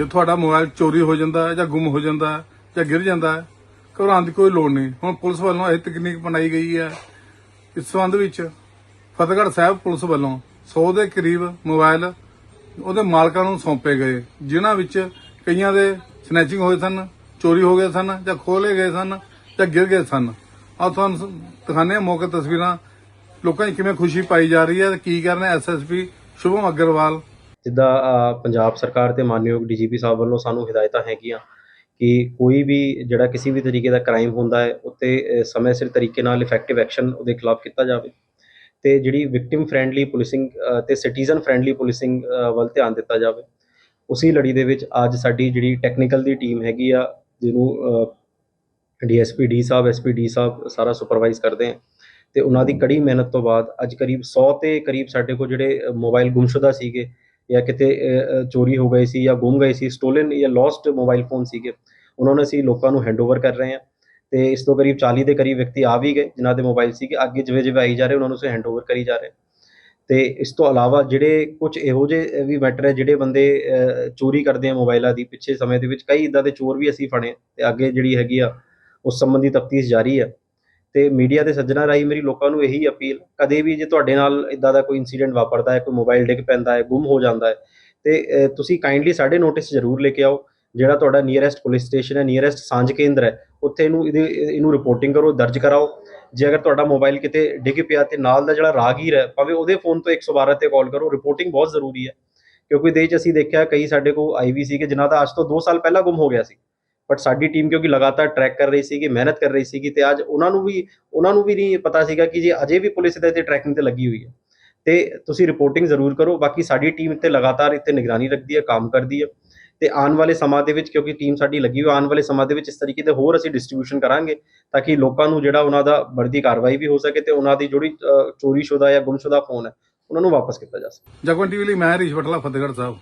ਜੇ ਤੁਹਾਡਾ ਮੋਬਾਈਲ ਚੋਰੀ ਹੋ ਜਾਂਦਾ ਹੈ ਜਾਂ ਗੁੰਮ ਹੋ ਜਾਂਦਾ ਹੈ ਜਾਂ ਗਿਰ ਜਾਂਦਾ ਹੈ, ਘਬਰਾਉਣ ਦੀ ਕੋਈ ਲੋੜ ਨਹੀਂ। ਹੁਣ ਪੁਲਿਸ ਵੱਲੋਂ ਇਹ ਤਕਨੀਕ ਬਣਾਈ ਗਈ ਹੈ। ਇਸ ਸੰਬੰਧ ਵਿੱਚ ਫਤਿਹਗੜ੍ਹ ਸਾਹਿਬ ਪੁਲਿਸ ਵੱਲੋਂ 100 ਦੇ ਕਰੀਬ ਮੋਬਾਈਲ ਉਹਦੇ ਮਾਲਕਾਂ ਨੂੰ ਸੌਂਪੇ ਗਏ, ਜਿਨ੍ਹਾਂ ਵਿੱਚ ਕਈਆਂ ਦੇ ਸਨੈਚਿੰਗ ਹੋਏ ਸਨ, ਚੋਰੀ ਹੋ ਗਏ ਸਨ ਜਾਂ ਖੋਲੇ ਗਏ ਸਨ ਜਾਂ ਗਿਰ ਗਏ ਸਨ। ਆ ਤੁਹਾਨੂੰ ਸ- ਦਿਖਾਉਂਦੇ ਹਾਂ ਮੌਕੇ ਤਸਵੀਰਾਂ। ਲੋਕਾਂ 'ਚ ਕਿਵੇਂ ਖੁਸ਼ੀ ਪਾਈ ਜਾ ਰਹੀ ਹੈ ਤੇ ਕੀ ਕਰ ਰਹੇ ਐਸਐਸਪੀ ਸ਼ੁਭਮ ਅਗਰਵਾਲ। ਜਿੱਦਾਂ ਪੰਜਾਬ ਸਰਕਾਰ ਅਤੇ ਮਾਨਯੋਗ ਡੀ ਜੀ ਪੀ ਸਾਹਿਬ ਵੱਲੋਂ ਸਾਨੂੰ ਹਦਾਇਤਾਂ ਹੈਗੀਆਂ ਕਿ ਕੋਈ ਵੀ ਜਿਹੜਾ ਕਿਸੇ ਵੀ ਤਰੀਕੇ ਦਾ ਕ੍ਰਾਈਮ ਹੁੰਦਾ ਹੈ, ਉੱਤੇ ਸਮੇਂ ਸਿਰ ਤਰੀਕੇ ਨਾਲ ਇਫੈਕਟਿਵ ਐਕਸ਼ਨ ਉਹਦੇ ਖਿਲਾਫ ਕੀਤਾ ਜਾਵੇ। ਅਤੇ ਜਿਹੜੀ ਵਿਕਟਿਮ ਫਰੈਂਡਲੀ ਪੁਲਿਸਿੰਗ ਅਤੇ ਸਿਟੀਜ਼ਨ ਫਰੈਂਡਲੀ ਪੁਲਿਸਿੰਗ ਵੱਲ ਧਿਆਨ ਦਿੱਤਾ ਜਾਵੇ। ਉਸੇ ਲੜੀ ਦੇ ਵਿੱਚ ਅੱਜ ਸਾਡੀ ਜਿਹੜੀ ਟੈਕਨੀਕਲ ਦੀ ਟੀਮ ਹੈਗੀ ਆ, ਜਿਹਨੂੰ ਡੀਐਸਪੀ ਡੀ ਸਾਹਿਬ ਐਸਪੀ ਡੀ ਸਾਹਿਬ ਸਾਰਾ ਸੁਪਰਵਾਈਜ਼ ਕਰਦੇ ਆ। ਤੇ ਉਹਨਾਂ ਦੀ ਕੜੀ ਮਿਹਨਤ ਤੋਂ ਬਾਅਦ ਅੱਜ ਕਰੀਬ 100 ਤੇ ਕਰੀਬ ਸਾਡੇ ਕੋਲ ਜਿਹੜੇ ਮੋਬਾਈਲ ਗੁੰਮਸ਼ੁਦਾ ਸੀਗੇ ਜਾਂ ਕਿਤੇ ਚੋਰੀ ਹੋ ਗਏ ਸੀ ਜਾਂ ਗੁੰਮ ਗਏ ਸੀ ਸਟੋਲਨ ਜਾਂ ਲੋਸਟ ਮੋਬਾਈਲ ਫੋਨ ਸੀਗੇ, ਉਹਨਾਂ ਨੂੰ ਅਸੀਂ ਲੋਕਾਂ ਨੂੰ ਹੈਂਡਓਵਰ ਕਰ ਰਹੇ ਹਾਂ ਤੇ ਇਸ ਤੋਂ ਕਰੀਬ 40 ਦੇ ਕਰੀਬ ਵਿਅਕਤੀ ਆ ਵੀ ਗਏ, ਜਿਨ੍ਹਾਂ ਦੇ ਮੋਬਾਈਲ ਸੀਗੇ, ਅੱਗੇ ਜਿਵੇਂ ਜਿਵੇਂ ਆਈ ਜਾ ਰਹੇ, ਉਹਨਾਂ ਨੂੰ ਅਸੀਂ ਹੈਂਡਓਵਰ ਕਰੀ ਜਾ ਰਹੇ ਹਾਂ। ਤੇ ਇਸ ਤੋਂ ਇਲਾਵਾ ਜਿਹੜੇ ਕੁਝ ਇਹੋ ਜਿਹੇ ਵੀ ਮੈਟਰ ਹੈ, ਜਿਹੜੇ ਬੰਦੇ ਚੋਰੀ ਕਰਦੇ ਆ ਮੋਬਾਈਲਾਂ ਦੀ, ਪਿੱਛੇ ਸਮੇਂ ਦੇ ਵਿੱਚ ਕਈ ਇਦਾਂ ਦੇ ਚੋਰ ਵੀ ਅਸੀਂ ਫੜੇ ਤੇ ਅੱਗੇ ਜਿਹੜੀ ਹੈਗੀ ਆ, ਉਸ ਸੰਬੰਧੀ ਤਫਤੀਸ਼ ਜਾਰੀ ਹੈ ਤੇ ਮੀਡੀਆ ਦੇ ਸੱਜਣਾ ਰਾਹੀਂ ਮੇਰੀ ਲੋਕਾਂ ਨੂੰ ਇਹੀ ਅਪੀਲ, ਕਦੇ ਵੀ ਜੇ ਤੁਹਾਡੇ ਨਾਲ ਇਦਾਂ ਦਾ ਕੋਈ ਇਨਸੀਡੈਂਟ ਵਾਪਰਦਾ ਹੈ, ਕੋਈ ਮੋਬਾਈਲ ਡਿੱਗ ਪੈਂਦਾ ਹੈ, ਗੁੰਮ ਹੋ ਜਾਂਦਾ ਹੈ, ਤੇ ਤੁਸੀਂ ਕਾਈਂਡਲੀ ਸਾਡੇ ਨੋਟਿਸ ਜ਼ਰੂਰ ਲੈ ਕੇ ਆਓ, ਜਿਹੜਾ ਤੁਹਾਡਾ ਨੀਅਰੈਸਟ ਪੁਲਿਸ ਸਟੇਸ਼ਨ ਹੈ ਨੀਅਰੈਸਟ ਸਾਂਝ ਕੇਂਦਰ ਹੈ, ਉੱਥੇ ਇਹਨੂੰ, ਇਹਦੇ, ਇਹਨੂੰ ਰਿਪੋਰਟਿੰਗ ਕਰੋ, ਦਰਜ ਕਰਾਓ, ਜੇ ਅਗਰ ਤੁਹਾਡਾ ਮੋਬਾਈਲ ਕਿਤੇ ਡਿੱਗ ਪਿਆ ਤੇ ਨਾਲ ਦਾ ਜਿਹੜਾ ਰਾਹਗੀਰ ਹੈ, ਭਾਵੇਂ ਉਹਦੇ ਫੋਨ ਤੋਂ 112 ਤੇ ਕਾਲ ਕਰੋ ਰਿਪੋਰਟਿੰਗ ਬਹੁਤ ਜ਼ਰੂਰੀ ਹੈ, ਕਿਉਂਕਿ ਦੇਸ਼ 'ਚ ਅਸੀਂ ਦੇਖਿਆ ਕਈ ਸਾਡੇ ਕੋਲ ਆਈਵੀ ਸੀ ਕਿ ਜਿਨ੍ਹਾਂ ਦਾ ਅੱਜ ਤੋਂ 2 ਸਾਲ ਪਹਿਲਾਂ ਗੁੰਮ ਹੋ ਗਿਆ ਸੀ। ਬਟ ਸਾਡੀ ਟੀਮ ਕਿਉਂਕਿ ਲਗਾਤਾਰ ਟਰੈਕ ਕਰ ਰਹੀ ਸੀਗੀ, ਮਿਹਨਤ ਕਰ ਰਹੀ ਸੀਗੀ ਤੇ ਅੱਜ ਉਹਨਾਂ ਨੂੰ ਵੀ, ਉਹਨਾਂ ਨੂੰ ਵੀ ਨਹੀਂ ਪਤਾ ਸੀਗਾ ਕਿ ਜੇ ਅਜੇ ਵੀ ਪੁਲਿਸ ਦੇ ਤੇ ਟਰੈਕਿੰਗ ਤੇ ਲੱਗੀ ਹੋਈ ਹੈ। ਤੇ ਤੁਸੀਂ ਰਿਪੋਰਟਿੰਗ ਜ਼ਰੂਰ ਕਰੋ, ਬਾਕੀ ਸਾਡੀ ਟੀਮ ਇੱਥੇ ਲਗਾਤਾਰ ਇੱਥੇ ਨਿਗਰਾਨੀ ਰੱਖਦੀ ਹੈ, ਕੰਮ ਕਰਦੀ ਹੈ। ਤੇ ਆਉਣ ਵਾਲੇ ਸਮਾਂ ਦੇ ਵਿੱਚ ਕਿਉਂਕਿ ਟੀਮ ਸਾਡੀ ਲੱਗੀ ਹੋਈ, ਆਉਣ ਵਾਲੇ ਸਮਾਂ ਦੇ ਵਿੱਚ ਇਸ ਤਰੀਕੇ ਦੇ ਹੋਰ ਅਸੀਂ ਡਿਸਟ੍ਰੀਬਿਊਸ਼ਨ ਕਰਾਂਗੇ ਤਾਂ ਕਿ ਲੋਕਾਂ ਨੂੰ ਜਿਹੜਾ ਉਹਨਾਂ ਦਾ ਵਰਦੀ ਕਾਰਵਾਈ ਵੀ ਹੋ ਸਕੇ ਤੇ ਉਹਨਾਂ ਦੀ ਜਿਹੜੀ ਚੋਰੀ ਸ਼ੁਦਾ ਜਾਂ ਗੁੰਮਸ਼ੁਦਾ ਫੋਨ ਹੈ, ਉਹਨਾਂ ਨੂੰ ਵਾਪਸ ਕੀਤਾ ਜਾ ਸਕੇ। ਜਗਵੰਤ ਟੀਵੀ ਲਈ ਮੈਂ ਹਰੀਸ਼ ਫਤਿਹਗੜ੍ਹ ਸਾਹਿਬ।